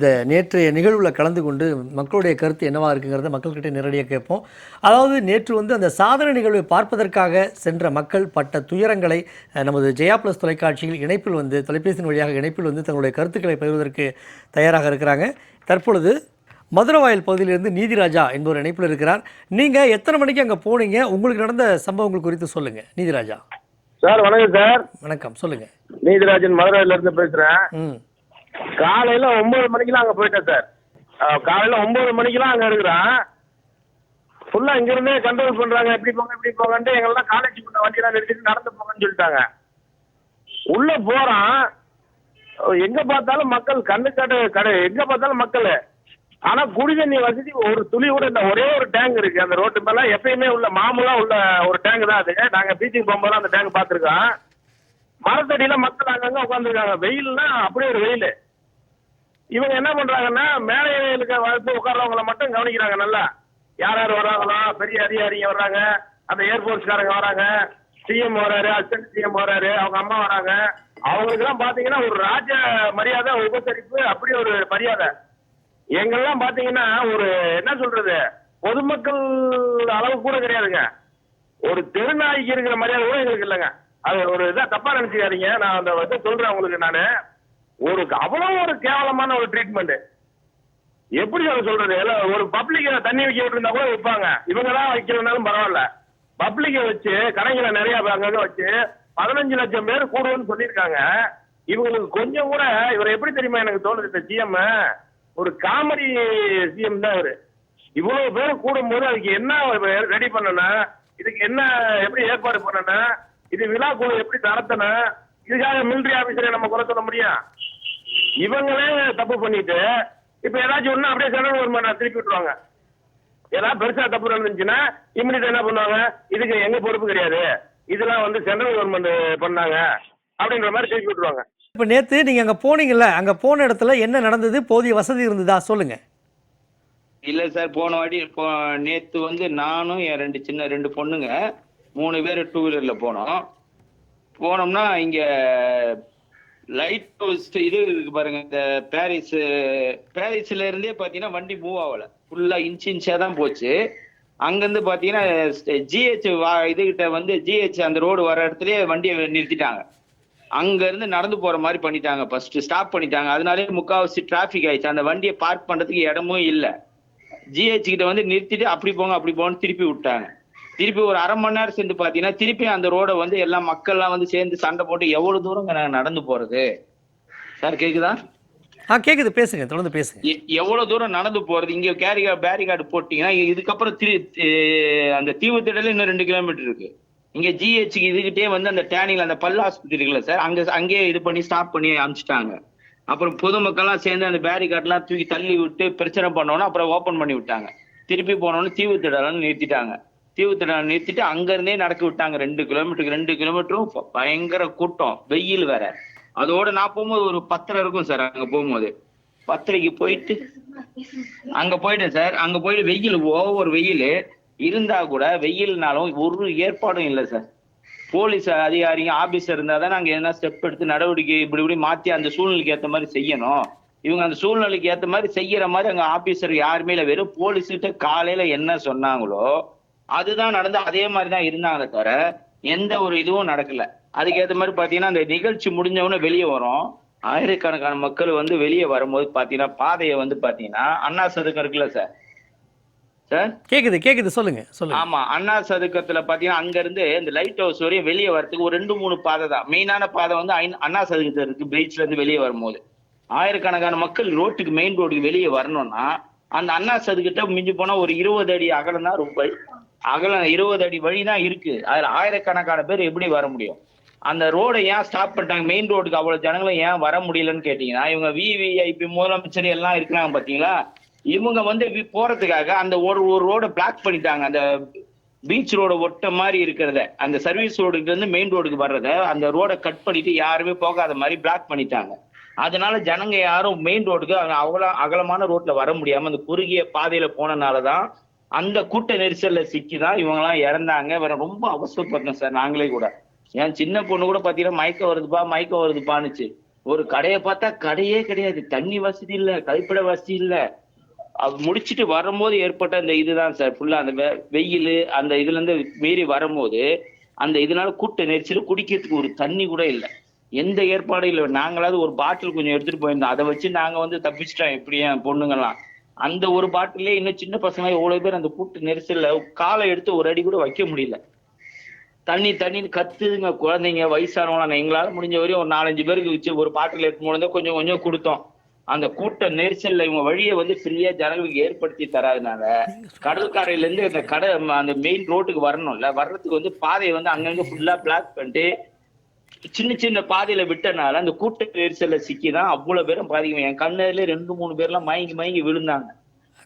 இந்த நேற்றைய நிகழ்வில் கலந்து கொண்டு மக்களுடைய கருத்து என்னவா இருக்குங்கிறத மக்கள்கிட்ட நேரடியாக கேட்போம். அதாவது நேற்று வந்து அந்த சாதனை நிகழ்வை பார்ப்பதற்காக சென்ற மக்கள் பட்ட துயரங்களை நமது ஜெயா பிளஸ் தொலைக்காட்சியில் இணைப்பில் வந்து தொலைபேசியின் வழியாக இணைப்பில் வந்து தங்களுடைய கருத்துக்களை பகிர்வதற்கு தயாராக இருக்கிறாங்க. தற்பொழுது மதுரவாயல் பகுதியிலிருந்து நீதிராஜா என்பவர் இணைப்பில் இருக்கிறார். நீங்கள் எத்தனை மணிக்கு அங்கே போனீங்க? உங்களுக்கு நடந்த சம்பவங்கள் குறித்து சொல்லுங்கள் நீதிராஜா. சார் வணக்கம் சார். வணக்கம். சொல்லுங்கள் நீதிராஜன் மதுரையில இருந்து பேசுறேன். ம். காலையில ஒன்பது மணிக்கெலாம் அங்க போயிட்டேன் சார். காலையில் காலையில ஒன்பது அங்கே அங்க ஃபுல்லாக ஃபுல்லா இங்க இருந்தே கண்ட்ரோல் பண்றாங்க. எப்படி போங்க எப்படி போங்கன்ட்டு எங்கெல்லாம் காலேஜ் பண்ண வண்டியெல்லாம் நிறுத்திட்டு நடந்து போங்கன்னு சொல்லிட்டாங்க. உள்ள போறான். எங்கே எங்க பார்த்தாலும் மக்கள் கண்ணு கடை கடை எங்க பார்த்தாலும் மக்கள். ஆனா குடிதண்ணி வசதி ஒரு துளி கூட இந்த ஒரே ஒரு டேங்க் இருக்கு. அந்த ரோட்டு மேல எப்பயுமே உள்ள மாமூலா உள்ள ஒரு டேங்க் தான் அது. நாங்க பீச்சுக்கு போகும்போது அந்த டேங்க் பார்த்துருக்கோம். மரத்தடியில மக்கள் அங்கங்க உட்காந்துருக்காங்க வெயில்னா அப்படியே ஒரு வெயில். இவங்க என்ன பண்றாங்கன்னா மேலே இருக்க வாய்ப்பு உட்கார்றவங்களை மட்டும் கவனிக்கிறாங்க நல்லா. யார் யார் வர்றாங்களோ பெரிய அதிகாரிங்க வர்றாங்க அந்த ஏர்போர்ட்ஸ்காரங்க வராங்க சிஎம் வராரு அசிஸ்டன்ட் சிஎம் வராரு அவங்க அம்மா வராங்க. அவங்களுக்கு எல்லாம் பாத்தீங்கன்னா ஒரு ராஜ மரியாதை உபசரிப்பு அப்படி ஒரு மரியாதை. எங்கெல்லாம் பாத்தீங்கன்னா ஒரு என்ன சொல்றது பொதுமக்கள் அளவு கூட கிடையாதுங்க. ஒரு தெருநாய்க்கு இருக்கிற மரியாதை கூட எங்களுக்கு இல்லைங்க. அது ஒரு இதா தப்பா நினைச்சுக்காதீங்க. நான் அந்த வந்து சொல்றேன் உங்களுக்கு நானு. ஒரு அவ்வளவு ஒரு கேவலமான ஒரு ட்ரீட்மெண்ட் எப்படி அதை சொல்றது? எல்லாம் ஒரு பப்ளிக் தண்ணி வைக்க விட்டுருந்தா கூட வைப்பாங்க இவங்க தான் வைக்கிறதுனாலும் பரவாயில்ல. பப்ளிக்கை வச்சு கடைகளை நிறைய அங்கங்க வச்சு பதினஞ்சு லட்சம் பேர் கூடுவோம்னு சொல்லியிருக்காங்க. இவங்களுக்கு கொஞ்சம் கூட இவர் எப்படி தெரியுமா எனக்கு தோணுது? இந்த சிஎம் ஒரு காமெடி சிஎம் தான் இவரு. இவ்வளவு பேர் கூடும்போது அதுக்கு என்ன ரெடி பண்ணணும் இதுக்கு என்ன எப்படி ஏற்பாடு பண்ணணும் இது விழா குழு எப்படி நடத்தணும்? இதுக்காக மிலிட்டரி ஆபீசரை நம்ம குறை சொல்ல முடியும்? இவங்களே தப்பு பண்ணிட்டு இப்ப ஏதாச்சும் ஒண்ணு அப்படியே சென்ட்ரல் கவர்மெண்ட் திருப்பி விட்டுருவாங்க. ஏதாவது பெருசா தப்பு நடந்துச்சுன்னா இம்மிடியா என்ன பண்ணுவாங்க? இதுக்கு எங்க பொறுப்பு கிடையாது. இதெல்லாம் வந்து சென்ட்ரல் கவர்மெண்ட் பண்ணாங்க அப்படின்ற மாதிரி திருப்பி விட்டுருவாங்க. இப்போ நேற்று நீங்கள் அங்கே போனீங்கல்ல அங்கே போன இடத்துல என்ன நடந்தது? போதிய வசதி இருந்ததா? சொல்லுங்கள் இல்ல சார் போன வாட்டி போ நேத்து வந்து நானும் என் ரெண்டு சின்ன ரெண்டு பொண்ணுங்க மூணு பேர் டூ வீலர்ல போனோம். போனோம்னா இங்க லைட் ஹவுஸ் இது இருக்கு பாருங்க. இந்த பாரிஸ் பாரிஸ்ல இருந்தே பாத்தீங்கன்னா வண்டி மூவ் ஆகல. ஃபுல்லா இன்ச் இன்ச்சா தான் போச்சு. அங்கிருந்து பாத்தீங்கன்னா ஜிஹெச் இதுகிட்ட வந்து ஜிஹெச் அந்த ரோடு வர இடத்துலயே வண்டியை நிறுத்திட்டாங்க. அங்க இருந்து நடந்து போற மாதிரி பண்ணிட்டாங்க. ஃபர்ஸ்ட் ஸ்டாப் பண்ணிட்டாங்க. அதனாலே முக்காவாசி டிராபிக் ஆயிடுச்சு. அந்த வண்டியை பார்க் பண்றதுக்கு இடமும் இல்லை. ஜிஹெச் கிட்ட வந்து நிறுத்திட்டு அப்படி போங்க அப்படி போங்கன்னு திருப்பி விட்டாங்க. திருப்பி ஒரு அரை மணி நேரம் சென்று பாத்தீங்கன்னா திருப்பி அந்த ரோட வந்து எல்லா மக்கள்லாம் வந்து சேர்ந்து சண்டை போட்டு எவ்வளவு தூரம் நாங்க நடந்து போறது? சார் கேக்குதா? ஆ கேட்குது பேசுங்க. தொடர்ந்து பேசுங்க. எவ்வளவு தூரம் நடந்து போறது? இங்க கேரிகா பேரிகார்டு போட்டீங்கன்னா இதுக்கப்புறம் திரு அந்த தீவுத்திடல இன்னும் ரெண்டு கிலோமீட்டர் இருக்கு. இங்க ஜிஹெச் இதுகிட்டே வந்து அந்த டேனிங்ல அந்த பல் ஆஸ்பத்திரி இருக்குல்ல சார் அங்க அங்கேயே இது பண்ணி ஸ்டாப் பண்ணி அனுப்பிச்சிட்டாங்க. அப்புறம் பொதுமக்கள்லாம் சேர்ந்து அந்த பேரிகார்ட்லாம் தூக்கி தள்ளி விட்டு பிரச்சனை பண்ணோன்னா அப்புறம் ஓபன் பண்ணி விட்டாங்க. திருப்பி போனோன்னு தீவுத்திடலாம் நிறுத்திட்டாங்க. தீவுத்திடலாம் நிறுத்திட்டு அங்கேருந்தே நடக்க விட்டாங்க. ரெண்டு கிலோமீட்டருக்கு ரெண்டு கிலோமீட்டரும் பயங்கர கூட்டம். வெயில் வேற. அதோட நான் போகும்போது ஒரு பத்தரை இருக்கும் சார் அங்க போகும்போது. பத்தரைக்கு போயிட்டு அங்க போயிட்டேன் சார். அங்க போயிட்டு வெயில் ஓவர் வெயில். இருந்தா கூட வெயில்னாலும் ஒரு ஏற்பாடும் இல்லை சார். போலீஸ் அதிகாரிங்க ஆபீஸர் இருந்தால் தான் நாங்க என்ன ஸ்டெப் எடுத்து நடவடிக்கை இப்படி இப்படி மாத்தி அந்த சூழ்நிலைக்கு ஏத்த மாதிரி செய்யணும். இவங்க அந்த சூழ்நிலைக்கு ஏத்த மாதிரி செய்யற மாதிரி அங்க ஆபீசர் யாருமே இல்லை. வெறும் போலீஸ் கிட்ட காலையில என்ன சொன்னாங்களோ அதுதான் நடந்து அதே மாதிரி தான் இருந்தாங்களே தவிர எந்த ஒரு இதுவும் நடக்கல. அதுக்கேற்ற மாதிரி பாத்தீங்கன்னா அந்த நிகழ்ச்சி முடிஞ்சவொடனே வெளியே வரும். ஆயிரக்கணக்கான மக்கள் வந்து வெளியே வரும்போது பாத்தீங்கன்னா பாதையை வந்து பாத்தீங்கன்னா அண்ணா சதுக்கம் இருக்குல்ல சார்? சார்? கேட்குது கேட்குது சொல்லுங்க சொல்லுங்க. ஆமா அண்ணா சதுக்கத்துல பாத்தீங்கன்னா அங்க இருந்து இந்த லைட் ஹவுஸ் வரையும் வெளியே வரதுக்கு ஒரு ரெண்டு மூணு பாதை தான். மெயினான பாதை வந்து அண்ணா சதுக்கத்துல இருக்கு பீச்ல இருந்து வெளியே வரும்போது. ஆயிரக்கணக்கான மக்கள் ரோட்டுக்கு மெயின் ரோடுக்கு வெளியே வரணும்னா அந்த அண்ணா சதுக்கிட்ட மிஞ்சி போனா ஒரு இருபது அடி அகலம் தான் ரொம்ப அகலம் இருபது அடி வழி தான் இருக்கு. அதுல ஆயிரக்கணக்கான பேர் எப்படி வர முடியும்? அந்த ரோடை ஏன் ஸ்டாப் பண்ணிட்டாங்க? மெயின் ரோடுக்கு அவ்வளவு ஜனங்களும் ஏன் வர முடியலன்னு கேட்டீங்கன்னா இவங்க விவிஐபி முதலமைச்சர் எல்லாம் இருக்கிறாங்க பாத்தீங்களா? இவங்க வந்து போறதுக்காக அந்த ஒரு ஒரு ரோடை பிளாக் பண்ணிட்டாங்க. அந்த பீச் ரோட ஒட்ட மாதிரி இருக்கிறத. அந்த சர்வீஸ் ரோடுக்கு இருந்து மெயின் ரோடுக்கு வர்றத அந்த ரோடை கட் பண்ணிட்டு யாருமே போகாத மாதிரி பிளாக் பண்ணிட்டாங்க. அதனால ஜனங்க யாரும் மெயின் ரோடுக்கு அவ்வளோ அகலமான ரோட்ல வர முடியாம அந்த குறுகிய பாதையில போனனாலதான் அந்த கூட்ட நெரிசல்ல சிக்கிதான் இவங்க எல்லாம் இறந்தாங்க. வேற ரொம்ப அவசரப்பட்டோம் சார் நாங்களே கூட. என் சின்ன பொண்ணு கூட பாத்தீங்கன்னா மயக்கம் வருதுப்பா மயக்கம் வருதுப்பான்னுச்சு. ஒரு கடையை பார்த்தா கடையே கிடையாது. தண்ணி வசதி இல்ல கழிப்பிட வசதி இல்ல. அது முடிச்சுட்டு வரும்போது ஏற்பட்ட அந்த இதுதான் சார். ஃபுல்லா அந்த வெயில் அந்த இதுல இருந்து மீறி வரும்போது அந்த இதனால கூட்ட நெரிச்சல் குடிக்கிறதுக்கு ஒரு தண்ணி கூட இல்லை. எந்த ஏற்பாடும் இல்லை. நாங்களாவது ஒரு பாட்டில் கொஞ்சம் எடுத்துட்டு போயிருந்தோம். அதை வச்சு நாங்க வந்து தப்பிச்சிட்டோம். எப்படி என் பொண்ணுங்கலாம் அந்த ஒரு பாட்டிலே இன்னும் சின்ன பசங்க எவ்வளவு பேர் அந்த கூட்ட நெரிசல்ல காலை எடுத்து ஒரு அடி கூட வைக்க முடியல. தண்ணி தண்ணின்னு கத்துதுங்க குழந்தைங்க வயசானவங்க எங்களால முடிஞ்ச வரையும் ஒரு நாலஞ்சு பேருக்கு வச்சு ஒரு பாட்டில் எடுத்து முடிந்தா கொஞ்சம் கொஞ்சம் கொடுத்தோம். அந்த கூட்ட நெரிசல்ல இவங்க வழியை வந்து ஃப்ரீயா ஜனங்களுக்கு ஏற்படுத்தி தராதனால கடற்கரையில இருந்து அந்த கடை அந்த மெயின் ரோட்டுக்கு வரணும்ல. வர்றதுக்கு வந்து பாதையை வந்து அங்கங்க ஃபுல்லா பிளாக் பண்ணிட்டு சின்ன சின்ன பாதையில விட்டனால அந்த கூட்ட நெரிசல்ல சிக்கிதான் அவ்வளவு பேரும் பாதிக்கும் என் கண்ணுல ரெண்டு மூணு பேர்லாம் மயங்கி மயங்கி விழுந்தாங்க.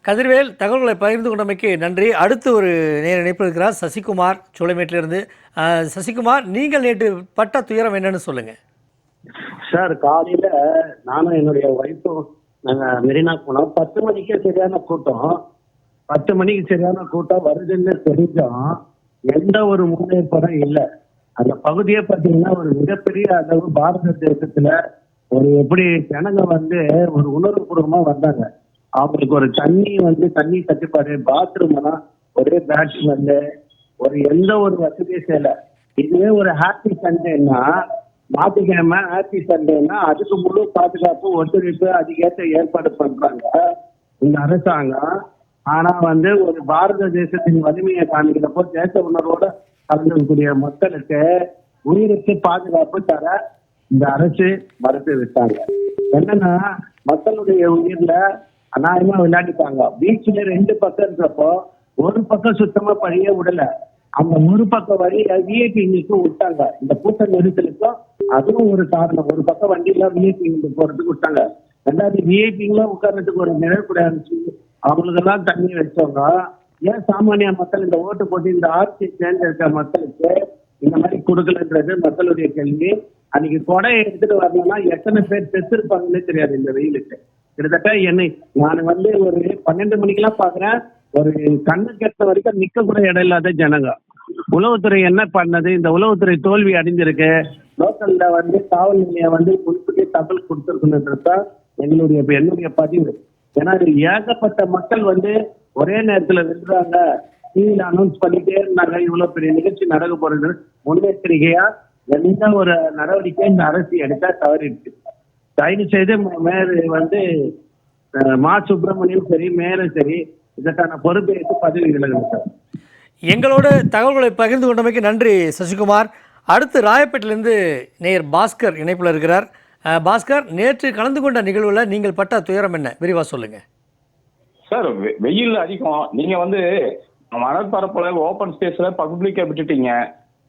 கதிர்வேல் தகவல்களை பகிர்ந்து கொண்டமைக்கு நன்றி. அடுத்து ஒரு நேர இணைப்பு இருக்கிறார் சசிகுமார் சோலைமேட்டிலிருந்து. அஹ், சசிகுமார் நீங்கள் நேற்று பட்ட துயரம் என்னன்னு சொல்லுங்க. சார் காலையில நானும் என்னுடைய ஒய்ஃபும் நாங்க மெரினா போனோம். பத்து மணிக்கே சரியான கூட்டம். பத்து மணிக்கு சரியான கூட்டம் வருதுன்னு தெரிஞ்சோம். எந்த ஒரு முன்னேற்பாடும் இல்லை. அந்த பகுதியே பார்த்தீங்கன்னா ஒரு மிகப்பெரிய அளவு பாரத தேசத்துல ஒரு எப்படி ஜனங்க வந்து ஒரு உணர்வுபூர்வமா வந்தாங்க. அவங்களுக்கு ஒரு தண்ணி வந்து தண்ணி தட்டுப்பாடு பாத்ரூம் எல்லாம் ஒரே பேட்ச் வந்து ஒரு எந்த ஒரு வசதியும் செய்யல. இதுவே ஒரு ஹாப்பி சண்டேன்னா ஞாயிற்றுக்கிழமை ஹாப்பி சண்டேன்னா அதுக்கு முழு பாதுகாப்பு ஒத்துழைப்பு அதுக்கேற்ற ஏற்பாடு பண்றாங்க இந்த அரசாங்கம். ஆனா வந்து ஒரு பாரத தேசத்தின் வலிமையை காமிக்கிறப்போ தேச உணர்வோட கலந்துக்கூடிய மக்களுக்கு உயிருக்கு பாதுகாப்பு தர இந்த அரசு மறுத்து விட்டாங்க. என்னன்னா மக்களுடைய உயிர்ல அநாயகமா விளையாடிட்டாங்க பீச்ல ரெண்டு பக்கம் இருக்கப்போ ஒரு பக்கம் சுத்தமா பழிய விடல. அந்த ஒரு பக்கம் வழிய விஐபிங்களுக்கு விட்டாங்க. இந்த கூட்ட நெரிசலுக்கும் அதுவும் ஒரு காரணம் ஒரு பக்கம் வண்டியில விஐபி போறதுக்கு விட்டாங்க. ரெண்டாவது விஐபிங்களும் உட்கார்றதுக்கு ஒரு நிழற்குடை இருந்துச்சு. அவங்களுக்கெல்லாம் தண்ணி வச்சவங்க ஏன் சாமானிய மக்கள் இந்த ஓட்டு போட்டு இந்த ஆட்சி தேர்ந்தெடுத்த மக்களுக்கு இந்த மாதிரி கொடுக்கலன்றது மக்களுடைய கேள்வி. அன்னைக்கு கொடை எடுத்துட்டு வரணும்னா எத்தனை பேர் செத்துருப்பாங்கன்னே தெரியாது இந்த வெயிலுக்கு. கிட்டத்தட்ட என்னை நான் வந்து ஒரு பன்னெண்டு மணிக்கெல்லாம் பாக்குறேன். ஒரு கண்ணு கெட்ட வரைக்கும் நிக்க கூட இடம் இல்லாத ஜனங்க. உளவுத்துறை என்ன பண்ணது? இந்த உளவுத்துறை தோல்வி அடைஞ்சிருக்கு. லோக்கல்ல வந்து காவல் நிலையம் வந்து குறிப்பிட்டு தகவல் கொடுத்துருக்குன்றதுதான் எங்களுடைய என்னுடைய பதிவு. ஏன்னா ஏகப்பட்ட மக்கள் வந்து ஒரே நேரத்துல நின்றாங்க. டிவியில அனௌன்ஸ் பண்ணிட்டே இருந்தாங்க. இவ்வளவு பெரிய நிகழ்ச்சி நடக்க போறது முன்னெச்சரிக்கையா எந்த ஒரு நடவடிக்கை இந்த அரசு எடுத்தா தவறிடுச்சு தயவு செய்து மேயர் வந்து மா சுப்பிரமணியம் சரி மேயரும் சரி இதற்கான பொறுப்பேற்று பதவி விலகணும் சார். எங்களோட தகவல்களை பகிர்ந்து கொண்டமைக்கு நன்றி சசிகுமார். அடுத்து ராயப்பேட்டிலிருந்து நேயர் பாஸ்கர் இணைப்பில் இருக்கிறார். அஹ், பாஸ்கர் நேற்று கலந்து கொண்ட நிகழ்வில் நீங்கள் பட்ட துயரம் என்ன? விரிவாக சொல்லுங்க. சார் வெ- வெயில் அதிகம். நீங்க வந்து மணற்பரப்புல ஓப்பன் ஸ்பேஸ்ல பப்ளிக்கை விட்டுட்டீங்க.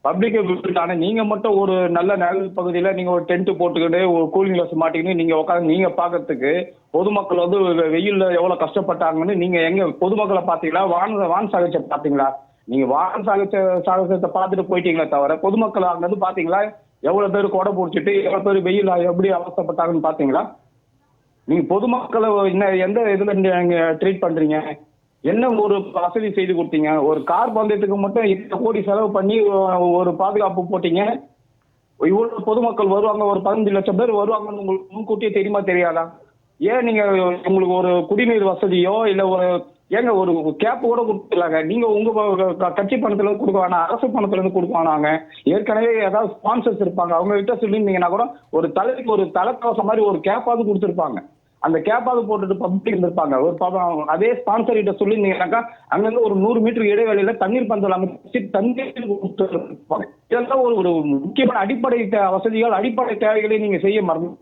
பப்ளிக்கை விட்டுட்டு ஆனா நீங்க மட்டும் ஒரு நல்ல நிழல் பகுதியில நீங்க ஒரு டென்ட் போட்டுக்கிட்டு ஒரு கூலிங் கிளாஸ் மாட்டிக்கிட்டு நீங்க உட்காந்து நீங்க பாக்குறதுக்கு பொதுமக்கள் வந்து வெயில்ல எவ்வளவு கஷ்டப்பட்டாங்கன்னு நீங்க எங்க பொதுமக்களை பாத்தீங்களா வான் வான் சாகச்ச பாத்தீங்களா நீங்க வான் சாகச்ச சாகசத்தை பார்த்துட்டு போயிட்டீங்களே தவிர பொதுமக்கள் அங்க வந்து பாத்தீங்களா எவ்வளவு பேர் கொடை பிடிச்சிட்டு எவ்வளவு பேர் வெயில் எப்படி அவஸ்தைப்பட்டாங்கன்னு பாத்தீங்களா நீங்க பொதுமக்களை என்ன எந்த இதுல நீங்க ட்ரீட் பண்றீங்க? என்ன ஒரு வசதி செய்து கொடுத்தீங்க? ஒரு கார் பந்தயத்துக்கு மட்டும் இத்தனை கோடி செலவு பண்ணி ஒரு பாதுகாப்பு போட்டீங்க? இவ்வளவு பொதுமக்கள் வருவாங்க ஒரு பதினஞ்சு லட்சம் பேர் வருவாங்கன்னு உங்களுக்கு முன்கூட்டியே தெரியுமா தெரியாதா? ஏன் நீங்க உங்களுக்கு ஒரு குடிநீர் வசதியோ இல்ல ஒரு ஏங்க ஒரு கேப் கூட கொடுத்துலாங்க நீங்க உங்க கட்சி பணத்துல இருந்து கொடுக்க வேணாம் அரசு பணத்துல இருந்து கொடுக்க வேணாங்க ஏற்கனவே ஏதாவது ஸ்பான்சர்ஸ் இருப்பாங்க. அவங்க கிட்ட சொல்லியிருந்தீங்கன்னா கூட ஒரு தலைக்கு ஒரு தலைக்கவசம் மாதிரி ஒரு கேப்பாவது கொடுத்துருப்பாங்க. அந்த கேப்பாவது போட்டுட்டு பப்ளிக் இருந்திருப்பாங்க. ஒரு ப- அதே ஸ்பான்சர் கிட்ட சொல்லியிருந்தீங்கன்னாக்கா அங்கங்க ஒரு நூறு மீட்டர் இடைவெளியில தண்ணீர் பந்தல் அமைச்சு தண்ணீர் கொடுத்துருப்பாங்க. இதெல்லாம் ஒரு ஒரு முக்கியமான அடிப்படை தே- வசதிகள் அடிப்படை தேவைகளை நீங்க செய்ய மறந்து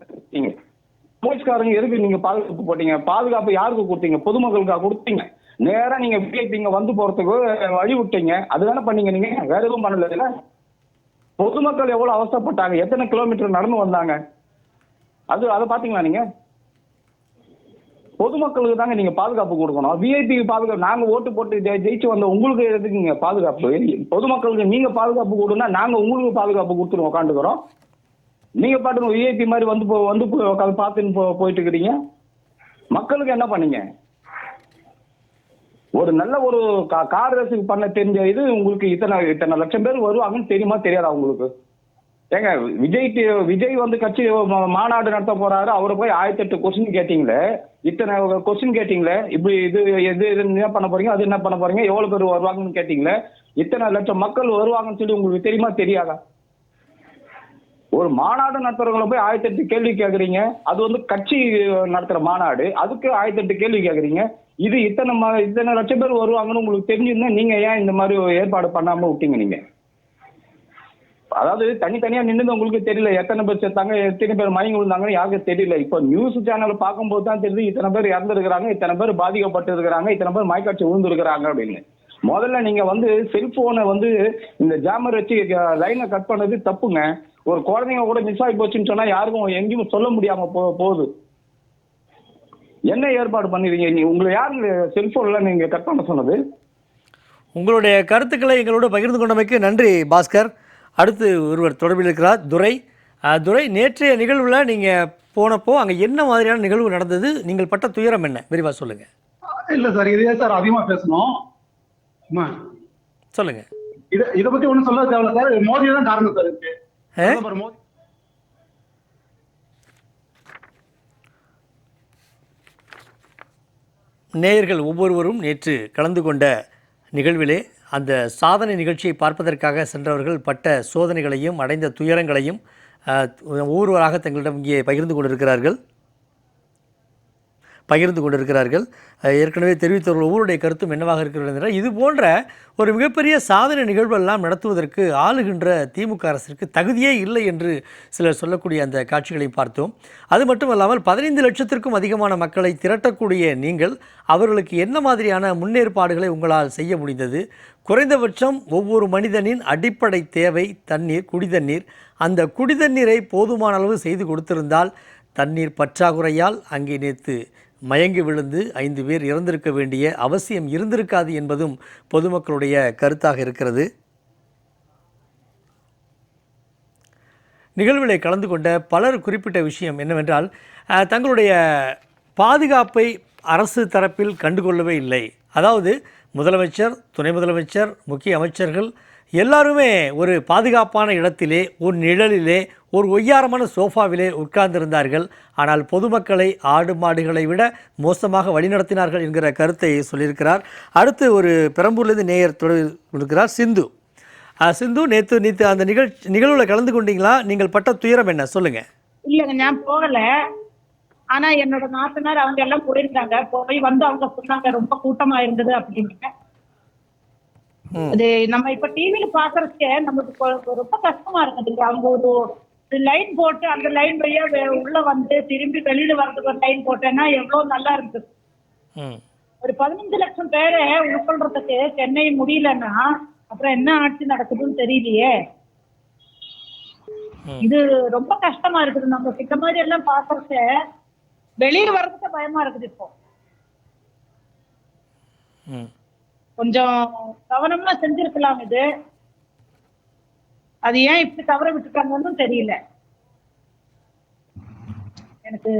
போலீஸ்காரங்க எதுக்கு நீங்க பாதுகாப்பு போட்டீங்க? பாதுகாப்பு யாருக்கு கொடுத்தீங்க? பொதுமக்களுக்கா கொடுத்தீங்க? நேரா நீங்க விஐபிங்க வந்து போறதுக்கு வழி விட்டீங்க அதுதானே பண்ணீங்க நீங்க? வேற எதுவும் பண்ணல இல்ல? பொதுமக்கள் எவ்வளவு அவசரப்பட்டாங்க எத்தனை கிலோமீட்டர் நடந்து வந்தாங்க? அது அதை பாத்தீங்களா நீங்க? பொதுமக்களுக்கு தாங்க நீங்க பாதுகாப்பு கொடுக்கணும். விஐபி பாதுகாப்பு. நாங்க ஓட்டு போட்டு ஜெயிச்சு வந்த உங்களுக்கு எதுக்குங்க பாதுகாப்பு? பொதுமக்களுக்கு நீங்க பாதுகாப்பு கொடுன்னா நாங்க உங்களுக்கு பாதுகாப்பு கொடுத்துருவோம் உட்காந்துக்கிறோம் நீங்க பாட்டுங்க விஐபி மாதிரி வந்து போ- வந்து போய் பார்த்துன்னு போ- போயிட்டு இருக்கிறீங்க மக்களுக்கு என்ன பண்ணீங்க? ஒரு நல்ல ஒரு கா- கார் ரேசிங் பண்ண தெரிஞ்ச இது உங்களுக்கு இத்தனை இத்தனை லட்சம் பேர் வருவாங்கன்னு தெரியுமா தெரியாதா உங்களுக்கு? ஏங்க விஜய் விஜய் வந்து கட்சி மா- மாநாடு நடத்த போறாரு அவரை போய் ஆயிரத்தி எட்டு கொஸ்டின் கேட்டீங்களே? இத்தனை கொஸ்டின் கேட்டீங்களே? இப்படி இது எது இது என்ன பண்ண போறீங்க அது என்ன பண்ண போறீங்க எவ்வளவு பேர் வருவாங்கன்னு கேட்டீங்களே? இத்தனை லட்சம் மக்கள் வருவாங்கன்னு சொல்லி உங்களுக்கு தெரியுமா தெரியாதா? ஒரு மாநாடு நடத்துறவங்களை போய் ஆயிரத்தி எட்டு கேள்வி கேக்குறீங்க. அது வந்து கட்சி நடத்துற மாநாடு. அதுக்கு ஆயிரத்தி எட்டு கேள்வி கேக்குறீங்க. இது இத்தனை இத்தனை லட்சம் பேர் வருவாங்கன்னு உங்களுக்கு தெரிஞ்சிருந்தா நீங்க ஏன் இந்த மாதிரி ஒரு ஏற்பாடு பண்ணாம விட்டீங்க நீங்க? அதாவது தனித்தனியா நின்று உங்களுக்கு தெரியல. எத்தனை பேர் செத்தாங்க எத்தனை பேர் மயங்கி விழுந்தாங்கன்னு யாருக்கும் தெரியல. இப்போ நியூஸ் சேனல் பார்க்கும்போது தான் தெரியுது இத்தனை பேர் இறந்துருக்கிறாங்க இத்தனை பேர் பாதிக்கப்பட்டு இருக்கிறாங்க இத்தனை பேர் மயக்காட்சி விழுந்துருக்கிறாங்க அப்படின்னு. முதல்ல நீங்க வந்து செல்போனை வந்து இந்த ஜாமர் வச்சு லைனை கட் பண்ணது தப்புங்க. ஒரு குழந்தைங்க கூட மிஸ் ஆகி போச்சுன்னு சொன்னா யாருக்கும் எங்கேயும் சொல்ல முடியாம போ போகுது. என்ன ஏற்பாடு பண்ணிருக்கீங்க நீ உங்களை யாரு செல்போன்ல நீங்க கட் பண்ண சொன்னது? உங்களுடைய கருத்துக்களை எங்களோடு பகிர்ந்து கொண்டமைக்கு நன்றி பாஸ்கர். அடுத்து ஒருவர் தொடர்பில் இருக்கிறார் துரை. துரை நேற்றைய நிகழ்வில் நீங்கள் போனப்போ அங்கே என்ன மாதிரியான நிகழ்வு நடந்தது? நீங்கள் பட்ட துயரம் என்ன? விரிவாக சொல்லுங்கள் இல்ல சார் இதே சார் அதிகமா பேசணும். அம்மா, சொல்லுங்கள் இத இத பத்தி ஒண்ணும் சொல்ல தேவையில்ல சார். மோடி தான் காரணம் சார் இருக்கு ஆ? பிரதமர் மோடி நேயர்கள் ஒவ்வொருவரும் நேற்று கலந்து கொண்ட நிகழ்விலே அந்த சாதனை நிகழ்ச்சியை பார்ப்பதற்காக சென்றவர்கள் பட்ட சோதனைகளையும் அடைந்த துயரங்களையும் ஒவ்வொருவராக தங்களிடம் இங்கே பகிர்ந்து கொண்டிருக்கிறார்கள். பகிர்ந்து கொண்டிருக்கிறார்கள். ஏற்கனவே தெரிவித்தவர்கள் ஒவ்வொருடைய கருத்தும் என்னவாக இருக்கிறது என்றால் இது போன்ற ஒரு மிகப்பெரிய சாதனை நிகழ்வெல்லாம் நடத்துவதற்கு ஆளுகின்ற திமுக அரசிற்கு தகுதியே இல்லை என்று சிலர் சொல்லக்கூடிய அந்த காட்சிகளை பார்த்தோம். அது மட்டுமல்லாமல் பதினைந்து லட்சத்திற்கும் அதிகமான மக்களை திரட்டக்கூடிய நீங்கள் அவர்களுக்கு என்ன மாதிரியான முன்னேற்பாடுகளை உங்களால் செய்ய முடிந்தது? குறைந்தபட்சம் ஒவ்வொரு மனிதனின் அடிப்படை தேவை தண்ணீர் குடிதண்ணீர். அந்த குடிதண்ணீரை போதுமான அளவு செய்து கொடுத்திருந்தால் தண்ணீர் பற்றாக்குறையால் அங்கே நேற்று மயங்கி விழுந்து ஐந்து பேர் இறந்திருக்க வேண்டிய அவசியம் இருந்திருக்காது என்பதும் பொதுமக்களுடைய கருத்தாக இருக்கிறது. நிகழ்வுகளை கலந்து கொண்ட பலர் குறிப்பிட்ட விஷயம் என்னவென்றால் அஹ், தங்களுடைய பாதுகாப்பை அரசு தரப்பில் கண்டுகொள்ளவே இல்லை. அதாவது முதலமைச்சர் துணை முதலமைச்சர் முக்கிய அமைச்சர்கள் எல்லாருமே ஒரு பாதுகாப்பான இடத்திலே ஒரு நிழலிலே ஒரு ஒய்யாரமான சோஃபாவிலே உட்கார்ந்திருந்தார்கள். ஆனால் பொதுமக்களை ஆடு மாடுகளை விட மோசமாக வழிநடத்தினார்கள் என்கிற கருத்தை சொல்லியிருக்கிறார். அடுத்து ஒரு பெரம்பூர்லேருந்து நேயர் தொடர் கொடுக்கிறார் சிந்து. சிந்து நேற்று நேற்று அந்த நிகழ்ச்சி நிகழ்வில் கலந்து கொண்டீங்களா? நீங்கள் பட்ட துயரம் என்ன? சொல்லுங்க. இல்லைங்க நான் போகல. ஆனா என்னோட நாத்தனார் அவங்க எல்லாம் போயிருந்தாங்க. போய் வந்து அவங்க சொன்னாங்க ரொம்ப கூட்டமா இருந்தது அப்படின்னு. அது நம்ம இப்ப டிவில பாக்குறதுக்கே நமக்கு ரொம்ப கஷ்டமா இருக்குது அவங்க ஒரு லைன் போட்டு அந்த லைன் வழியா உள்ள வந்து திரும்பி வெளியில வர்றதுக்கு ஒரு லைன் போட்டேன்னா எவ்வளவு நல்லா இருக்கு. ம். ஒரு பதினஞ்சு லட்சம் பேரை உட்கொள்றதுக்கு சென்னை முடியலன்னா அப்புறம் என்ன ஆட்சி நடக்குதுன்னு தெரியலையே. இது ரொம்ப கஷ்டமா இருக்குது. நம்ம இந்த மாதிரி எல்லாம் பாக்குறத வெளியே வர்றதுக்கு பயமா இருக்குது இப்போ. கொஞ்சம் கவனமா செஞ்சிருக்கலாம் இது. அது ஏன் இப்படி தவற விட்டுட்டாங்கன்னு தெரியல. எனக்கு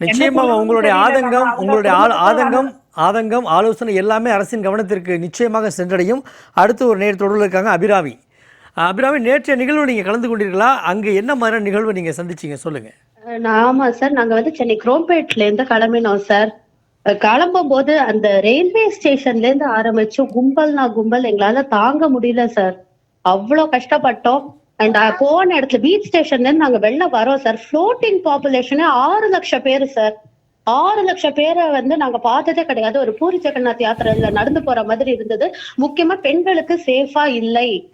நிச்சயமாக சொல்றதுன்னு உங்களுடைய. ஆதங்கம் உங்களுடைய ஆதங்கம் ஆதங்கம் ஆலோசனை எல்லாமே அரசின் கவனத்திற்கு நிச்சயமாக சென்றடையும். அடுத்து ஒரு நேர் தொடர்பில் இருக்காங்க அபிராமி. அபிராமி நேற்றைய நிகழ்வு நீங்கள் கலந்து கொண்டீர்களா? அங்கே என்ன மாதிரியான நிகழ்வு நீங்கள் சந்திச்சீங்க? சொல்லுங்கள் நான் ஆமா சார். நாங்க வந்து சென்னை குரோம்பேட்ல இருந்து கிளம்பினோம் சார். கிளம்பும் போது அந்த ரயில்வே ஸ்டேஷன்ல இருந்து ஆரம்பிச்சு கும்பல்னா கும்பல் எங்களால தாங்க முடியல சார் அவ்வளவு கஷ்டப்பட்டோம். அண்ட் போன இடத்துல பீச் ஸ்டேஷன்ல இருந்து நாங்க வெளில வரோம் சார் ஃப்ளோட்டிங் பாப்புலேஷனே ஆறு லட்சம் பேர் சார் ஆறு லட்சம் பேரை வந்து நாங்க பார்த்ததே கிடையாது. ஒரு பூரி ஜெகநாத் யாத்திரையில நடந்து போற மாதிரி இருந்தது. முக்கியமா பெண்களுக்கு சேஃபா இல்லை.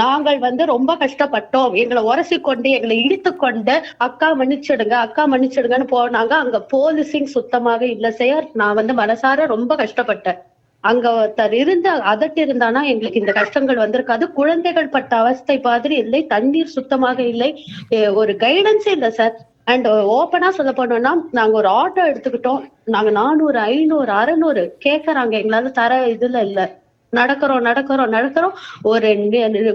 நாங்கள் வந்து ரொம்ப கஷ்டப்பட்டோம். எங்களை உரசி கொண்டு எங்களை இழுத்து கொண்டு அக்கா மன்னிச்சிடுங்க அக்கா மன்னிச்சிடுங்கன்னு போனாங்க. அங்க போலீசிங் சுத்தமாக இல்ல சார். நான் வந்து மனசார ரொம்ப கஷ்டப்பட்டேன். அங்க ஒருத்தர் இருந்து அதட்டு இருந்தானா எங்களுக்கு இந்த கஷ்டங்கள் வந்திருக்காது. குழந்தைகள் பட்ட அவஸ்தை மாதிரி இல்லை. தண்ணீர் சுத்தமாக இல்லை. ஒரு கைடன்ஸே இல்லை சார். அண்ட் ஓப்பனா சொல்ல போனோம்னா நாங்க ஒரு ஆட்டோ எடுத்துக்கிட்டோம். நாங்க நானூறு ஐநூறு அறநூறு கேக்குறாங்க. எங்களால தர இதுல இல்லை. நடக்கிறோம் நடக்கிறோம் நடக்கிறோம். ஒரு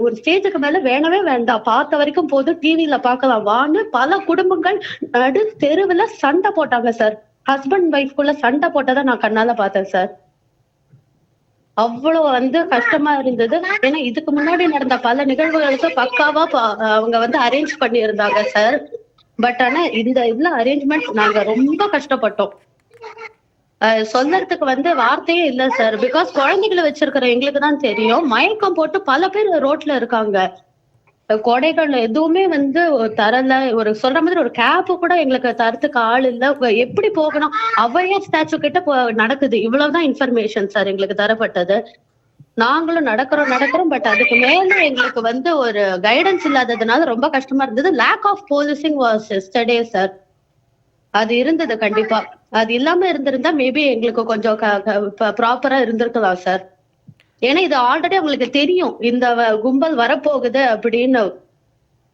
ஒரு ஸ்டேஜுக்கு மேல வேணவே வேண்டாம். பார்த்த வரைக்கும் போதும் டிவியில பார்க்கலாம். வான்னு பல குடும்பங்கள் நடு தெருவுல சண்டை போட்டாங்க சார் ஹஸ்பண்ட் ஒய்ஃப்குள்ள சண்டை போட்டதை நான் கண்ணால பார்த்தேன் சார் அவ்வளவு வந்து கஷ்டமா இருந்தது. ஏன்னா இதுக்கு முன்னாடி நடந்த பல நிகழ்வுகளுக்கு பக்காவா அவங்க வந்து அரேஞ்ச் பண்ணியிருந்தாங்க சார் பட் ஆனா இந்த இதுல அரேஞ்ச்மெண்ட் நாங்க ரொம்ப கஷ்டப்பட்டோம். சொல்றதுக்கு வந்து வார்த்தையே இல்ல சார் பிகாஸ் குழந்தைகளை வச்சிருக்கிற எங்களுக்கு தான் தெரியும். மயக்கம் போட்டு பல பேர் ரோட்ல இருக்காங்க. கொடைகள் எதுவுமே வந்து தரல. ஒரு சொல்ற மாதிரி ஒரு கேப் கூட எங்களுக்கு தரத்துக்கு ஆள் இல்ல. எப்படி போகணும்? அவையா ஸ்டாச்சு கிட்ட போ- நடக்குது. இவ்வளவுதான் இன்ஃபர்மேஷன் சார் எங்களுக்கு தரப்பட்டது. நாங்களும் நடக்கிறோம் நடக்கிறோம். பட் அதுக்கு மேல எங்களுக்கு வந்து ஒரு கைடன்ஸ் இல்லாததுனால ரொம்ப கஷ்டமா இருந்தது. Lack of policing was yesterday sir அது இருந்தது கண்டிப்பா. அது இல்லாம இருந்திருந்தா மேபி எங்களுக்கு கொஞ்சம் ப்ராப்பரா இருந்திருக்கலாம் சார் ஏன்னா இது ஆல்ரெடி அவங்களுக்கு தெரியும். இந்த வ- கும்பல் வரப்போகுது அப்படின்னு.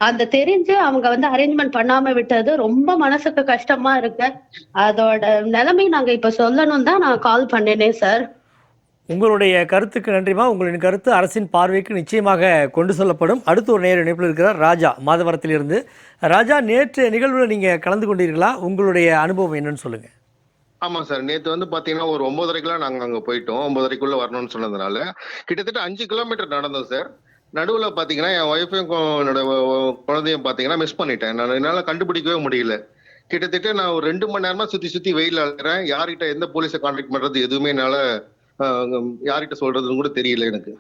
அந்த தெரிஞ்சு அவங்க வந்து அரேஞ்ச்மெண்ட் பண்ணாம விட்டது ரொம்ப மனசுக்கு கஷ்டமா இருக்கு. அதோட நிலைமை நாங்க இப்ப சொல்லணும் தான் நான் கால் பண்ணேனே சார் உங்களுடைய கருத்துக்கு நன்றிமா உங்களின் கருத்து அரசின் பார்வைக்கு நிச்சயமாக கொண்டு செல்லப்படும். அடுத்து ஒரு நேர இணைப்பில் இருக்கிறார் ராஜா மாதவரத்திலிருந்து. ராஜா நேற்று நிகழ்வில் நீங்கள் கலந்து கொண்டீர்களா? உங்களுடைய அனுபவம் என்னன்னு சொல்லுங்கள் ஆமா சார். நேத்து வந்து பாத்தீங்கன்னா ஒரு ஒன்பதரைக்கெல்லாம் நாங்க அங்க போயிட்டோம். ஒன்பதரைக்குள்ள வரணும்னு சொன்னதுனால கிட்டத்தட்ட அஞ்சு கிலோமீட்டர் நடந்தோம் சார். நடுவுல பாத்தீங்கன்னா என் ஒய்ஃபையும் என்னோட குழந்தையும் பாத்தீங்கன்னா மிஸ் பண்ணிட்டேன். நான் என்னால கண்டுபிடிக்கவே முடியல. கிட்டத்தட்ட நான் ஒரு ரெண்டு மணி நேரமா சுத்தி சுத்தி வெயில் அழுகிறேன் யார்கிட்ட எந்த போலீஸை கான்டாக்ட் பண்றது எதுவுமே என்னால யார்கிட்ட சொல்றதுன்னு கூட தெரியல எனக்கு.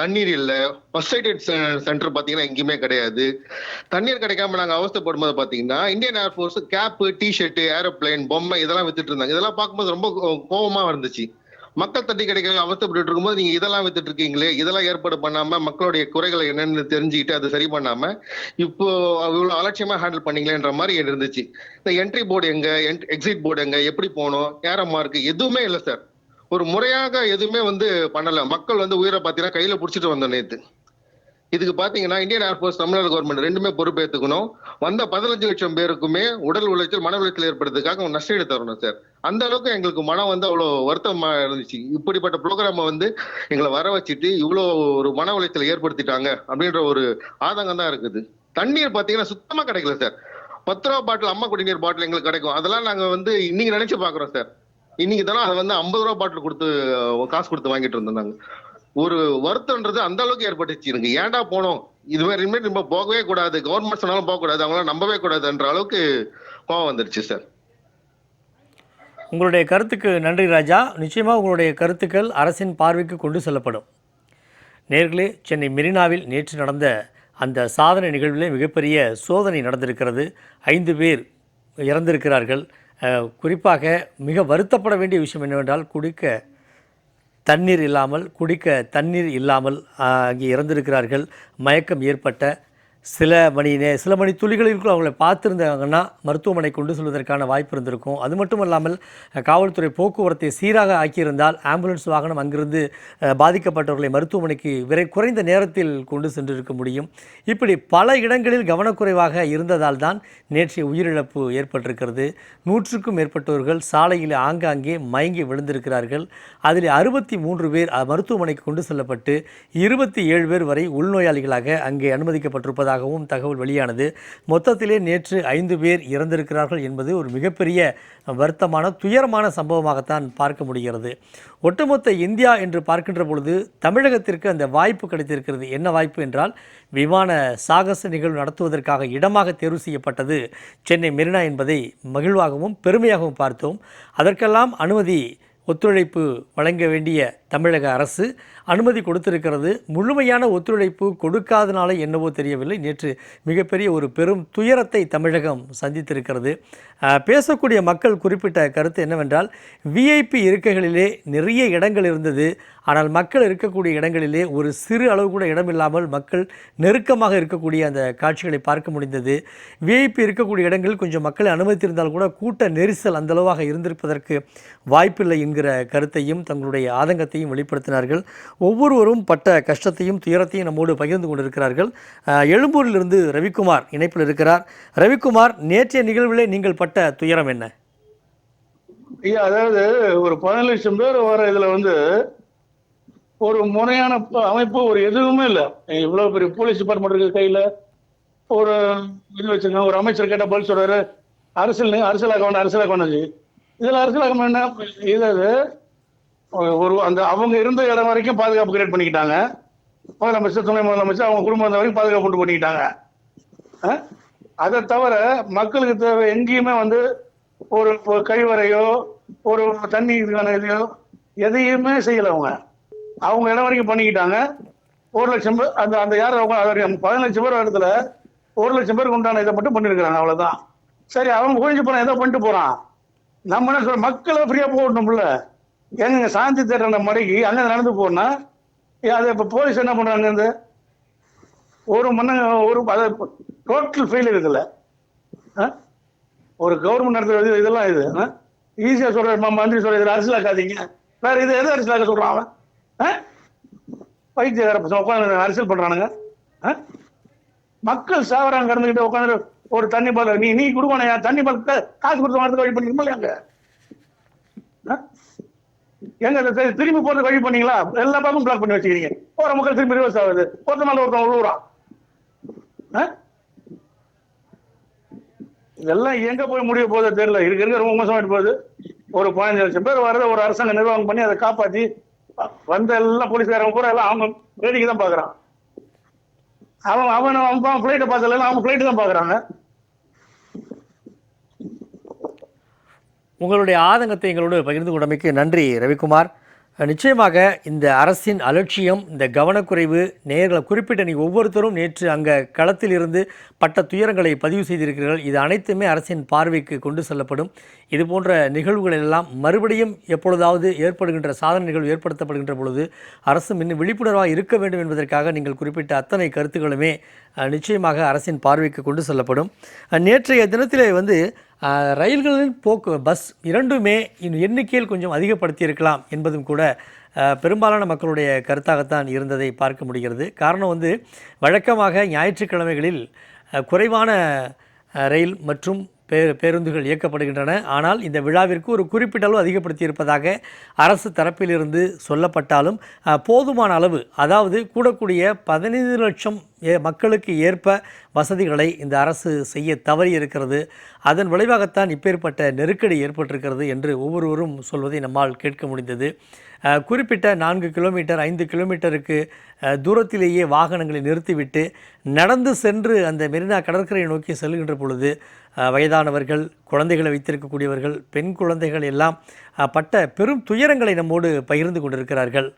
தண்ணீர் இல்லை. ஃபர்ஸ்ட் எய்ட் சென்டர் பார்த்தீங்கன்னா எங்கேயுமே கிடையாது. தண்ணீர் கிடைக்காம நாங்கள் அவஸ்தப்படும் போது பார்த்தீங்கன்னா Indian air force cap T shirt aeroplane பொம்மை இதெல்லாம் வித்துட்டு இருந்தாங்க. இதெல்லாம் பார்க்கும்போது ரொம்ப கோபமாக இருந்துச்சு. மக்கள் தண்ணி கிடைக்க அவஸ்தப்பட்டு இருக்கும்போது நீங்க இதெல்லாம் வித்துட்டு இருக்கீங்களே இதெல்லாம் ஏற்பாடு பண்ணாம மக்களுடைய குறைகளை என்னன்னு தெரிஞ்சுக்கிட்டு அதை சரி பண்ணாம இப்போ இவ்வளவு அலட்சியமா ஹேண்டில் பண்ணீங்களேன்ற மாதிரி இருந்துச்சு. இந்த என்ட்ரி போர்டு எங்க எக்ஸிட் போர்டு எங்க எப்படி போகணும் ஏரமா இருக்கு எதுவுமே இல்லை சார் ஒரு முறையாக எதுவுமே வந்து பண்ணல. மக்கள் வந்து உயிரை பார்த்தீங்கன்னா கையில பிடிச்சிட்டு வந்தோம் நேத்து. இதுக்கு பாத்தீங்கன்னா இந்தியன் ஏர்போர்ஸ் தமிழ்நாடு கவர்மெண்ட் ரெண்டுமே பொறுப்பேற்றுக்கணும் வந்த பதினஞ்சு லட்சம் பேருக்குமே உடல் உளைச்சல் மன உளைச்சல் ஏற்படுறதுக்காக நஷ்டஈடு தரணும் சார். அந்த அளவுக்கு எங்களுக்கு மனம் வந்து அவ்வளவு வருத்தமா இருந்துச்சு. இப்படிப்பட்ட ப்ரோக்ராம வந்து எங்களை வர வச்சுட்டு இவ்வளோ ஒரு மன உளைச்சலை ஏற்படுத்திட்டாங்க அப்படின்ற ஒரு ஆதங்கம் தான் இருக்குது. தண்ணீர் பாத்தீங்கன்னா சுத்தமா கிடைக்கல சார். பத்து ரூபா பாட்டில் அம்மா குடிநீர் பாட்டில் எங்களுக்கு கிடைக்கும். அதெல்லாம் நாங்க வந்து இன்னைக்கு நினைச்சு பாக்குறோம் சார். இன்னைக்கு தானே அதை வந்து ஐம்பது ரூபா பாட்டில் கொடுத்து காசு கொடுத்து வாங்கிட்டு இருந்தாங்க ஒரு வருத்தம்ன்றது அந்த அளவுக்கு ஏற்பட்டுச்சு. எனக்கு ஏன்டா போனோம்? இது மாதிரி இனிமேல் நம்ம போகவே கூடாது. கவர்மெண்ட் சொன்னாலும் போக கூடாது அவங்களாம் நம்பவே கூடாதுன்ற அளவுக்கு கோவம் வந்துருச்சு சார் உங்களுடைய கருத்துக்கு நன்றி ராஜா. நிச்சயமாக உங்களுடைய கருத்துக்கள் அரசின் பார்வைக்கு கொண்டு செல்லப்படும். நேர்களே சென்னை மெரினாவில் நேற்று நடந்த அந்த சாதனை நிகழ்விலே மிகப்பெரிய சோதனை நடந்திருக்கிறது. ஐந்து பேர் இறந்திருக்கிறார்கள். குறிப்பாக மிக வருத்தப்பட வேண்டிய விஷயம் என்னவென்றால் குடிக்க தண்ணீர் இல்லாமல் குடிக்க தண்ணீர் இல்லாமல் அங்கே இறந்திருக்கிறார்கள். மயக்கம் ஏற்பட்ட சில மணி நே சில மணி துளிகளிற்குள் அவங்களை பார்த்துருந்தாங்கன்னா மருத்துவமனை கொண்டு செல்வதற்கான வாய்ப்பு இருந்திருக்கும். அது மட்டும் இல்லாமல் காவல்துறை போக்குவரத்தை சீராக ஆக்கியிருந்தால் ஆம்புலன்ஸ் வாகனம் அங்கிருந்து பாதிக்கப்பட்டவர்களை மருத்துவமனைக்கு விரை குறைந்த நேரத்தில் கொண்டு சென்றிருக்க முடியும். இப்படி பல இடங்களில் கவனக்குறைவாக இருந்ததால் தான் நேற்றைய உயிரிழப்பு ஏற்பட்டிருக்கிறது. நூற்றுக்கும் மேற்பட்டவர்கள் சாலையில் ஆங்காங்கே மயங்கி விழுந்திருக்கிறார்கள். அதில் அறுபத்தி மூன்று பேர் மருத்துவமனைக்கு கொண்டு செல்லப்பட்டு இருபத்தி ஏழு பேர் வரை உள்நோயாளிகளாக அங்கே அனுமதிக்கப்பட்டிருப்பதாக இருப்பதாகவும் தகவல் வெளியானது. மொத்தத்திலே நேற்று ஐந்து பேர் இறந்திருக்கிறார்கள் என்பது ஒரு மிகப்பெரிய வருத்தமான துயரமான சம்பவமாகத்தான் பார்க்க முடிகிறது. ஒட்டுமொத்த இந்தியா என்று பார்க்கின்ற பொழுது தமிழகத்திற்கு அந்த வாய்ப்பு கிடைத்திருக்கிறது. என்ன வாய்ப்பு என்றால் விமான சாகச நிகழ்வு நடத்துவதற்காக இடமாக தேர்வு செய்யப்பட்டது. சென்னை மெரினா என்பதை மகிழ்வாகவும் பெருமையாகவும் பார்த்தோம். அதற்கெல்லாம் அனுமதி ஒத்துழைப்பு வழங்க வேண்டிய தமிழக அரசு அனுமதி கொடுத்திருக்கிறது. முழுமையான ஒத்துழைப்பு கொடுக்காதனால என்னவோ தெரியவில்லை. நேற்று மிகப்பெரிய ஒரு பெரும் துயரத்தை தமிழகம் சந்தித்திருக்கிறது. பேசக்கூடிய மக்கள் குறிப்பிட்ட கருத்து என்னவென்றால் விஐபி இருக்கைகளிலே நிறைய இடங்கள் இருந்தது. ஆனால் மக்கள் இருக்கக்கூடிய இடங்களிலே ஒரு சிறு அளவு கூட இடமில்லாமல் மக்கள் நெருக்கமாக இருக்கக்கூடிய அந்த காட்சிகளை பார்க்க முடிந்தது. விஐபி இருக்கக்கூடிய இடங்களில் கொஞ்சம் மக்களை அனுமதித்திருந்தால் கூட கூட்ட நெரிசல் அந்த அளவாக இருந்திருப்பதற்கு வாய்ப்பில்லை என்கிற கருத்தையும் தங்களுடைய ஆதங்கத்தையும் வெளிப்படுத்தினார்கள். ஒவ்வொருவரும் பட்ட கஷ்டத்தையும் துயரத்தையும் நம்மோடு பகிர்ந்து கொண்டிருக்கிறார்கள். எழும்பூரிலிருந்து ரவிக்குமார் இணைப்பில் இருக்கிறார். ரவிக்குமார் நேற்றைய நிகழ்விலே நீங்கள் பட்ட துயரம் என்ன? ஐயா அதாவது ஒரு பதினஞ்சு லட்சம் பேர் வர இதில் வந்து ஒரு முறையான அமைப்பு ஒரு எதுவுமே இல்லை. இவ்வளோ பெரிய போலீஸ் டிபார்ட்மெண்ட் இருக்கு கையில். ஒரு இது வச்சிருக்காங்க ஒரு அமைச்சர் கேட்ட பதில் சொல்கிறாரு அரசியல் அரசியலாக வேண்டாம் அரசியலாக வேண்டாம் இதுல அரசியலாக வேண்டாம் இது ஒரு- அந்த அவங்க இருந்த இடம் வரைக்கும் பாதுகாப்பு கிரியேட் பண்ணிக்கிட்டாங்க. முதலமைச்சர் துணை முதலமைச்சர் அவங்க குடும்பம் வந்த வரைக்கும் பாதுகாப்பு உண்டு பண்ணிக்கிட்டாங்க. அதை தவிர மக்களுக்கு தேவை எங்கேயுமே வந்து ஒரு கழிவறையோ ஒரு தண்ணி இதுக்கான இதையோ எதையுமே செய்யலை அவங்க. அவங்க இடம் வரைக்கும் பண்ணிக்கிட்டாங்க. ஒரு லட்சம் பேர் அந்த அந்த யார் அவங்க பதினஞ்சு பேர் இடத்துல ஒரு லட்சம் பேருக்கு உண்டான இதை மட்டும் பண்ணிருக்கிறாங்க அவ்வளோதான் சரி அவங்க குறைஞ்சு போனால் ஏதோ பண்ணிட்டு போகிறான் நம்ம என்ன சொல்ற மக்களை ஃப்ரீயாக போகணும்ல எங்க சாந்தி தேடுற முறைக்கு அங்க நடந்து போனா அது இப்ப போலீஸ் என்ன பண்றாங்க இந்த ஒரு மண்ண ஒரு டோட்டல் ஃபெயில் இருக்குல்ல? ஒரு கவர்மெண்ட் நடத்துறது இதெல்லாம் இது ஈஸியா சொல்ற மந்திரி சொல்ற இதுல அரசியலாக்காதீங்க. வேற இது எது அரசியலாக்க சொல்றான் அவன்? அஹ்? உட்காந்து அரசியல் பண்றானுங்க ஆ? மக்கள் சாவறாங்க கடந்துகிட்டு உட்காந்து ஒரு தண்ணி பால் நீ நீ கொடுக்கணும் தண்ணி பால் கா- காசு கொடுத்து வாரத்துக்கு வழி பண்ணிருமா அங்க? அஹ்? எங்க திரும்பி போறது வழி பண்ணீங்களா? எல்லா பக்கமும் பிளாக் பண்ணி வச்சுக்கிறீங்க. போற மக்கள் திரும்பி ரிவர்ஸ் ஆகுது. ஒருத்த மேல ஒருத்தன் உழுவுறான் இதெல்லாம் எங்க போய் முடிய போதோ தெரியல. இருக்க இருக்க ரொம்ப மோசமாயிட்டு போகுது. ஒரு பதினஞ்சு லட்சம் பேர் வரத ஒரு அரசாங்க நிர்வாகம் பண்ணி அதை காப்பாத்தி வந்த எல்லாம் போலீஸ்காரங்க பூரா எல்லாம் அவங்க வேடிக்கை தான் பாக்குறான் அவன் அவன் அவன் பிளைட்டை பார்த்தல அவங்க பிளைட் தான் பாக்குறாங்க உங்களுடைய ஆதங்கத்தை எங்களோடு பகிர்ந்து கொண்டமைக்கு நன்றி ரவிக்குமார். நிச்சயமாக இந்த அரசின் அலட்சியம் இந்த கவனக்குறைவு நேர்களை குறிப்பிட்ட நீங்கள் ஒவ்வொருத்தரும் நேற்று அங்கே களத்தில் இருந்து பட்ட துயரங்களை பதிவு செய்திருக்கிறீர்கள். இது அனைத்துமே அரசின் பார்வைக்கு கொண்டு செல்லப்படும். இது போன்ற நிகழ்வுகள் எல்லாம் மறுபடியும் எப்பொழுதாவது ஏற்படுகின்ற சாதனை நிகழ்வு ஏற்படுத்தப்படுகின்ற பொழுது அரசு இன்னும் விழிப்புணர்வாக இருக்க வேண்டும் என்பதற்காக நீங்கள் குறிப்பிட்ட அத்தனை கருத்துக்களுமே நிச்சயமாக அரசின் பார்வைக்கு கொண்டு செல்லப்படும். நேற்றைய தினத்திலே வந்து ரயில்களின் போக்கு பஸ் இரண்டுமே இன்னும் எண்ணிக்கையில் கொஞ்சம் அதிகப்படுத்தியிருக்கலாம் என்பதும் கூட பெரும்பாலான மக்களுடைய கருத்தாகத்தான் இருந்ததை பார்க்க முடிகிறது. காரணம் வந்து வழக்கமாக ஞாயிற்றுக்கிழமைகளில் குறைவான ரயில் மற்றும் பே பேருந்துகள் இயக்கப்படுகின்றன. ஆனால் இந்த விழாவிற்கு ஒரு குறிப்பிட்ட அளவு அதிகப்படுத்தியிருப்பதாக அரசு தரப்பிலிருந்து சொல்லப்பட்டாலும் போதுமான அளவு அதாவது கூடக்கூடிய பதினைந்து லட்சம் ஏ- மக்களுக்கு ஏற்ப வசதிகளை இந்த அரசு செய்ய தவறி இருக்கிறது அதன் விளைவாகத்தான் இப்பேற்பட்ட நெருக்கடி ஏற்பட்டிருக்கிறது என்று ஒவ்வொருவரும் சொல்வதை நம்மால் கேட்க முடிந்தது. குறிப்பிட்ட நான்கு கிலோமீட்டர் ஐந்து கிலோமீட்டருக்கு தூரத்திலேயே வாகனங்களை நிறுத்திவிட்டு நடந்து சென்று அந்த மெரினா கடற்கரையை நோக்கி செல்கின்ற பொழுது வயதானவர்கள் குழந்தைகளை வைத்திருக்கக்கூடியவர்கள் பெண் குழந்தைகள் எல்லாம் பட்ட பெரும் துயரங்களை நம்மோடு பகிர்ந்து கொண்டிருக்கிறார்கள்.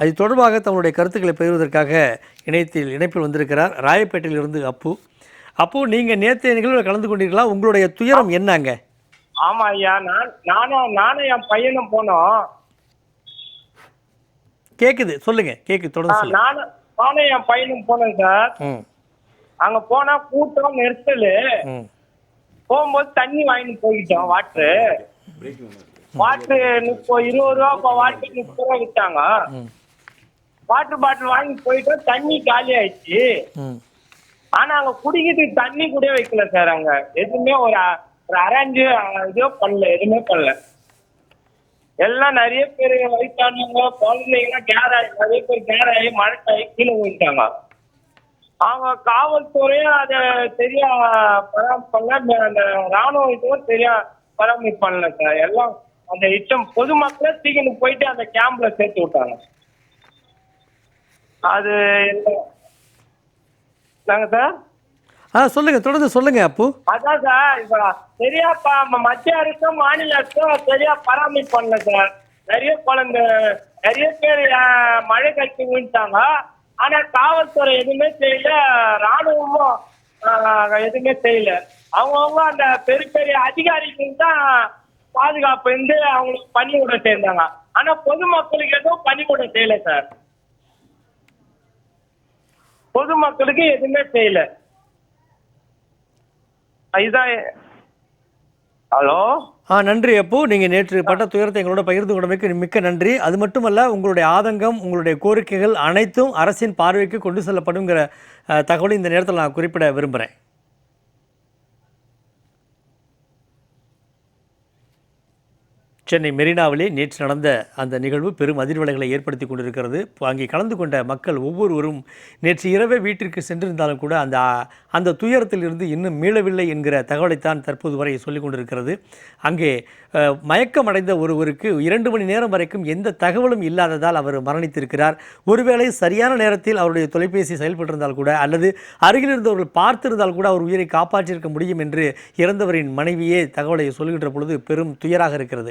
அது தொடர்பாக தங்களுடைய கருத்துக்களை பகிர்வதற்காக இணையத்தில் இணைப்பில் வந்திருக்கிறார் ராயப்பேட்டையிலிருந்து அப்பு. அப்போ நீங்கள் நேற்றைய நிகழ்வில் கலந்து கொண்டீர்களா? உங்களுடைய துயரம் என்னங்க? ஆமா ஐயா நான் நானும் நானும் என் பையனும் போனோம். கேட்குது சொல்லுங்க கேட்குது தொடர்ந்து நானும் நானும் என் பையனும் போனோம் சார். அங்க போனா கூட்டம் நெரிசலு. போகும்போது தண்ணி வாங்கிட்டு போயிட்டோம் வாட்டரு வாட்டரு முப்பது இருபது ரூபா இப்போ வாட்டர் முப்பது ரூபா வித்தாங்க. ம். வாட்டர் பாட்டில் வாங்கி போயிட்டோம் தண்ணி காலி ஆயிடுச்சு. ஆனா அங்க குடிக்கிறதுக்கு தண்ணி கூட வைக்கல சார் அங்க. எதுவுமே ஒரு ஒரு அரேஞ்சு இதோ பண்ணல எதுவுமே பண்ணல. எல்லாம் நிறைய பேர் வயசானவங்க குழந்தைங்கலாம் கேர் ஆகி நிறைய பேர் கேர் ஆகி மழைக்காயி கீழே போயிட்டாங்க அவங்க காவல்துறையும் அதை சரியா பராமரிப்பு பண்ணல அந்த ராணுவ இதுவும் சரியா பராமரிப்பு பண்ணல சார். எல்லாம் அந்த இஷ்டம். பொதுமக்களே சீக்கிரம் போயிட்டு அந்த கேம்ப்ல சேர்த்து விட்டாங்க. அது நாங்க சார்? ஆ சொல்லுங்க. தொடர்ந்து சொல்லுங்க அப்பு. அதான் சார். இப்ப சரியா மத்திய அரசும் மாநில அரசும் சரியா பராமரிப்பு பண்ணல சார். நிறைய குழந்தை நிறைய பேர் மழை கழிச்சு விழுந்துட்டாங்க. ஆனா காவல்துறை எதுவுமே செய்யல. ராணுவமும் எதுவுமே செய்யல. அவங்கவுங்க அந்த பெரிய பெரிய அதிகாரிகள் தான் பாதுகாப்பு இருந்து அவங்களுக்கு பணிவிட சேர்ந்தாங்க. ஆனா பொதுமக்களுக்கு எதுவும் பணிவிட செய்யல சார். பொதுமக்களுக்கு எதுவுமே செய்யல. இதுதான் ஹலோ? ஆ நன்றி அப்போ. நீங்கள் நேற்று பட்ட துயரத்தை எங்களோட பகிர்ந்து கொண்டமைக்கு மிக்க நன்றி. அது மட்டுமல்ல உங்களுடைய ஆதங்கம் உங்களுடைய கோரிக்கைகள் அனைத்தும் அரசின் பார்வைக்கு கொண்டு செல்லப்படுங்கிற தகவலை இந்த நேரத்தில் நான் குறிப்பிட விரும்புகிறேன் சென்னை மெரினாவிலே நேற்று நடந்த அந்த நிகழ்வு பெரும் அதிர்வலைகளை ஏற்படுத்தி கொண்டிருக்கிறது. அங்கே கலந்து கொண்ட மக்கள் ஒவ்வொருவரும் நேற்று இரவே வீட்டிற்கு சென்றிருந்தாலும் கூட அந்த அந்த துயரத்திலிருந்து இன்னும் மீளவில்லை என்கிற தகவலைத்தான் தற்போது வரை சொல்லிக் கொண்டிருக்கிறது. அங்கே மயக்கமடைந்த ஒருவருக்கு இரண்டு மணி நேரம் வரைக்கும் எந்த தகவலும் இல்லாததால் அவர் மரணித்திருக்கிறார். ஒருவேளை சரியான நேரத்தில் அவருடைய தொலைபேசி செயல்பட்டிருந்தால் கூட அல்லது அருகில் இருந்தவர்கள் பார்த்திருந்தால் கூட அவர் உயிரை காப்பாற்றியிருக்க முடியும் என்று இறந்தவரின் மனைவியே தகவலை சொல்கின்ற பொழுது பெரும் துயராக இருக்கிறது.